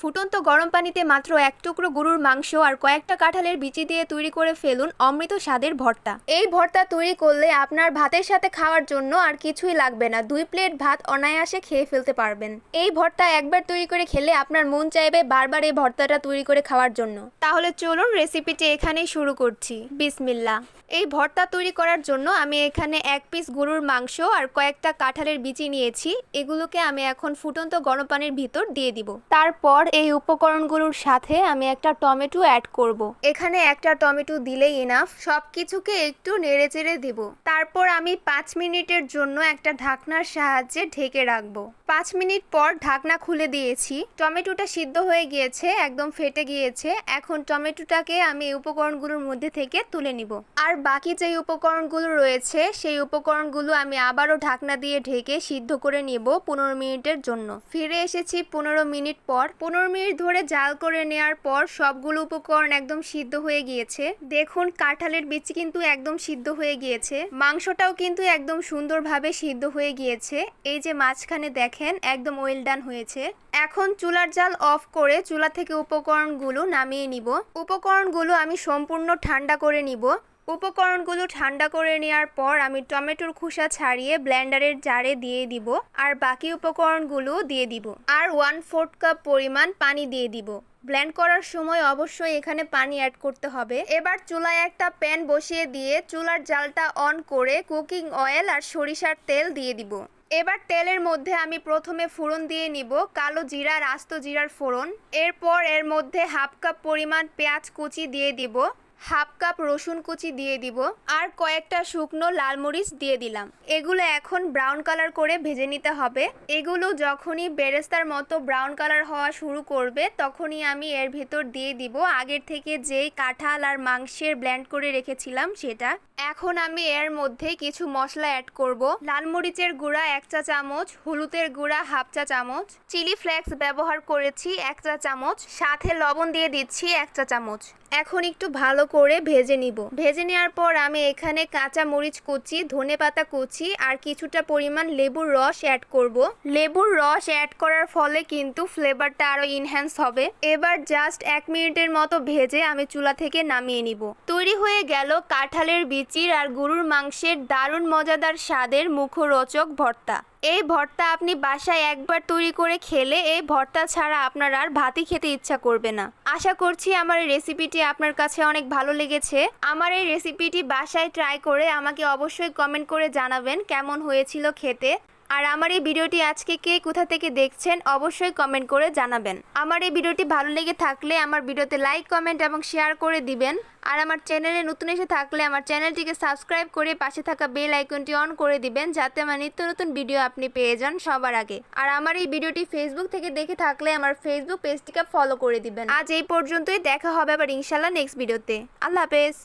ফুটন্ত গরম পানিতে মাত্র এক টুকরো গরুর মাংস আর কয়েকটা কাঁঠালের বিচি দিয়ে তৈরি করে ফেলুন অমৃত স্বাদের ভর্তা। এই ভর্তা তৈরি করলে আপনার ভাতের সাথে খাওয়ার জন্য আর কিছুই লাগবে না। দুই প্লেট ভাত অনায়াসে খেয়ে ফেলতে পারবেন। এই ভর্তা একবার তৈরি করে খেলে আপনার মন চাইবে বারবার এই ভর্তাটা তৈরি করে খাওয়ার জন্য। তাহলে চলুন রেসিপিটি এখানেই শুরু করছি। বিসমিল্লা এই ভর্তা তৈরি করার জন্য আমি এখানে এক পিস গরুর মাংস আর কয়েকটা কাঁঠালের বিচি নিয়েছি। এগুলোকে আমি এখন ফুটন্ত গরম পানির ভিতর দিয়ে দিব। তারপর এই উপকরণগুলোর সাথে আমি একটা টমেটো অ্যাড করব। এখানে একটা টমেটো দিলেই এনাফ সব কিছুকে একটু নেড়ে চেড়ে দিব। তারপর আমি পাঁচ মিনিটের জন্য একটা ঢাকনার সাহায্যে ঢেকে রাখব। পাঁচ মিনিট পর ঢাকনা খুলে দিয়েছি। টমেটোটা সিদ্ধ হয়ে গিয়েছে, একদম ফেটে গিয়েছে। এখন টমেটোটাকে আমি এই উপকরণগুলোর মধ্যে থেকে তুলে নিব। আর বাকি যে উপকরণগুলো রয়েছে, সেই উপকরণগুলো আমি আবারও ঢাকনা দিয়ে ঢেকে সিদ্ধ করে নিব পনেরো মিনিটের জন্য। ফিরে এসেছি পনেরো মিনিট পর। পনেরো মিনিট ধরে জাল করে নেওয়ার পর সবগুলো উপকরণ একদম সিদ্ধ হয়ে গিয়েছে। দেখুন, কাঁঠালের বিচি কিন্তু একদম সিদ্ধ হয়ে গিয়েছে। মাংসটাও কিন্তু একদম সুন্দরভাবে সিদ্ধ হয়ে গিয়েছে। এই যে মাঝখানে দেখেন, একদম ওয়েল ডান হয়েছে। এখন চুলার জাল অফ করে চুলা থেকে উপকরণগুলো নামিয়ে নিব। উপকরণগুলো আমি সম্পূর্ণ ঠান্ডা করে নিব। উপকরণগুলো ঠান্ডা করে নেওয়ার পর আমি টমেটোর খোসা ছাড়িয়ে ব্লেন্ডারের জারে দিয়ে দিব আর বাকি উপকরণগুলো দিয়ে দিব আর ওয়ান ফোর্থ কাপ পরিমাণ পানি দিয়ে দিব। ব্লেন্ড করার সময় অবশ্যই এখানে পানি অ্যাড করতে হবে। এবার চুলায় একটা প্যান বসিয়ে দিয়ে চুলার জালটা অন করে কুকিং অয়েল আর সরিষার তেল দিয়ে দিব। এবার তেলের মধ্যে আমি প্রথমে ফোড়ন দিয়ে নিব, কালো জিরা আর আস্ত জিরার ফোড়ন। এরপর এর মধ্যে হাফ কাপ পরিমাণ পেঁয়াজ কুচি দিয়ে দিব। হাফ কাপ রসুন কুচি দিয়ে দিব আর কয়েকটা শুকনো লাল মরিচ দিয়ে দিলাম। এগুলো এখন ব্রাউন কালার করে ভেজে নিতে হবে। এগুলো যখনই বেরেস্তার মতো ব্রাউন কালার হওয়া শুরু করবে, তখনই আমি এর ভেতর দিয়ে দিব। আগের থেকে যেই কাঁঠাল আর মাংসের ব্ল্যান্ড করে রেখেছিলাম সেটা। এখন আমি এর মধ্যে কিছু মশলা অ্যাড করব। লাল মরিচের গুঁড়া এক চা চামচ, হলুদের গুঁড়া হাফ চা চামচ, চিলি ফ্লেক্স ব্যবহার করেছি এক চা চামচ, সাথে লবণ দিয়ে দিচ্ছি এক চা চামচ। এখন একটু ভালো করে ভেজে নিব। ভেজে নেওয়ার পর আমি এখানে কাঁচা মরিচ কুচি, ধনে পাতা কুচি আর কিছুটা পরিমাণ লেবুর রস অ্যাড করব। লেবুর রস অ্যাড করার ফলে কিন্তু ফ্লেভারটা আরও ইনহ্যান্স হবে। এবার জাস্ট এক মিনিটের মতো ভেজে আমি চুলা থেকে নামিয়ে নিব। তৈরি হয়ে গেল কাঁঠালের বিচির আর গরুর মাংসের দারুণ মজাদার স্বাদের মুখরোচক ভর্তা। এই ভর্তা আপনি বাসায় একবার তৈরি করে খেলে এই ভর্তা ছাড়া আপনার আর ভাতই খেতে ইচ্ছা করবে না। আশা করছি আমার এই রেসিপিটি আপনার কাছে অনেক ভালো লেগেছে। আমার এই রেসিপিটি বাসায় ট্রাই করে আমাকে অবশ্যই কমেন্ট করে জানাবেন কেমন হয়েছিল খেতে। আর আমার এই ভিডিওটি আজকে কে কোথা থেকে দেখছেন অবশ্যই কমেন্ট করে জানাবেন। আমার এই ভিডিওটি ভালো লেগে থাকলে আমার ভিডিওতে লাইক কমেন্ট এবং শেয়ার করে দিবেন। আর আমার চ্যানেলে নতুন এসে থাকলে আমার চ্যানেলটিকে সাবস্ক্রাইব করে পাশে থাকা বেল আইকনটি অন করে দিবেন, যাতে আমার নিত্য নতুন ভিডিও আপনি পেয়ে যান সবার আগে। আর আমার এই ভিডিওটি ফেসবুক থেকে দেখে থাকলে আমার ফেসবুক পেজটিকে ফলো করে দিবেন। আজ এই পর্যন্তই, দেখা হবে আবার ইনশাল্লাহ নেক্সট ভিডিওতে আল্লাহ হাফেজ।